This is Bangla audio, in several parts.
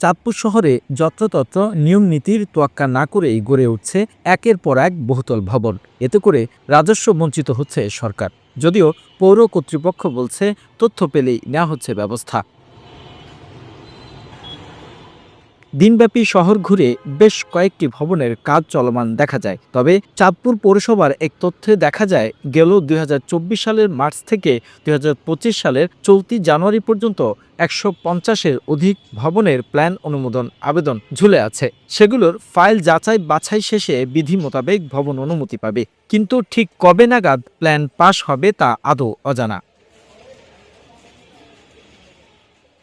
চাঁদপুর শহরে যত্রতত্র নিয়ম নীতির তোয়াক্কা না করেই গড়ে উঠছে একের পর এক বহুতল ভবন। এতে করে রাজস্ব বঞ্চিত হচ্ছে সরকার। যদিও পৌর কর্তৃপক্ষ বলছে, তথ্য পেলেই নেওয়া হচ্ছে ব্যবস্থা। দিনব্যাপী শহর ঘুরে বেশ কয়েকটি ভবনের কাজ চলমান দেখা যায়। তবে চাঁদপুর পৌরসভার এক তথ্যে দেখা যায়, গেল দুই হাজার চব্বিশ সালের মার্চ থেকে দুই হাজার পঁচিশ সালের চলতি জানুয়ারি পর্যন্ত একশো পঞ্চাশের অধিক ভবনের প্ল্যান অনুমোদন আবেদন ঝুলে আছে। সেগুলোর ফাইল যাচাই বাছাই শেষে বিধি মোতাবেক ভবন অনুমতি পাবে। কিন্তু ঠিক কবে নাগাদ প্ল্যান পাশ হবে তা আদৌ অজানা।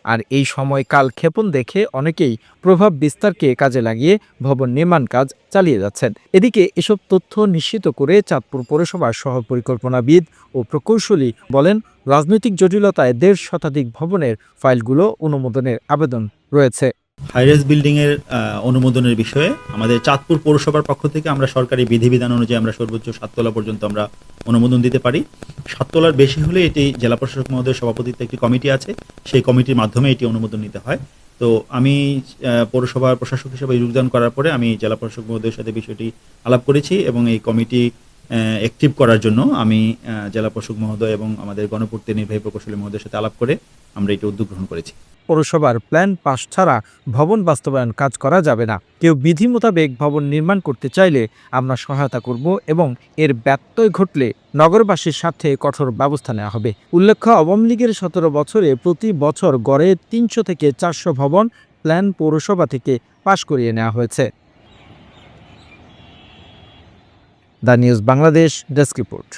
আর এই সময় কাল ক্ষেপণ দেখে অনেকেই প্রভাব বিস্তারকে কাজে লাগিয়ে ভবন নির্মাণ কাজ চালিয়ে যাচ্ছেন। এদিকে এসব তথ্য নিশ্চিত করে চাঁদপুর পৌরসভার সহ পরিকল্পনাবিদ ও প্রকৌশলী বলেন, রাজনৈতিক জটিলতায় দেড় শতাধিক ভবনের ফাইলগুলো অনুমোদনের আবেদন রয়েছে। হাইরেস আহ, অনুমোদনের বিষয়ে আমাদের চাঁদপুর পৌরসভার পক্ষ থেকে আমরা সরকারি বিধিবিধান অনুযায়ী আমরা সর্বোচ্চ সাততলা পর্যন্ত আমরা অনুমোদন দিতে পারি। সাততলার বেশি হলে এটি জেলা প্রশাসক মহোদয়ের সভাপতিত্বে একটি কমিটি আছে। সেই কমিটির মাধ্যমে এটি অনুমোদন নিতে হয়। তো আমি পৌরসভার প্রশাসক হিসেবে যোগদান করার পরে আমি জেলা প্রশাসক মহোদয়ের সাথে বিষয়টি আলাপ করেছি এবং এই কমিটি অ্যাক্টিভ করার জন্য আমি জেলা প্রশাসক মহোদয় এবং আমাদের গণপূর্তি নির্বাহী প্রকৌশলী মহোদয়ের সাথে আলাপ করে আমরা এটি উদ্যোগ গ্রহণ করেছি। পৌরসভার প্ল্যান পাস ছাড়া ভবন বাস্তবায়ন কাজ করা যাবে না। কেউ বিধি মোতাবেক ভবন নির্মাণ করতে চাইলে আমরা সহায়তা করব এবং এর ব্যত্যয় ঘটলে নগরবাসীর স্বার্থে কঠোর ব্যবস্থা নেওয়া হবে। উল্লেখ্য, আওয়ামী লীগের সতেরো বছরে প্রতি বছর গড়ে তিনশো থেকে চারশো ভবন প্ল্যান পৌরসভা থেকে পাশ করিয়ে নেওয়া হয়েছে। The news Bangladesh desk report.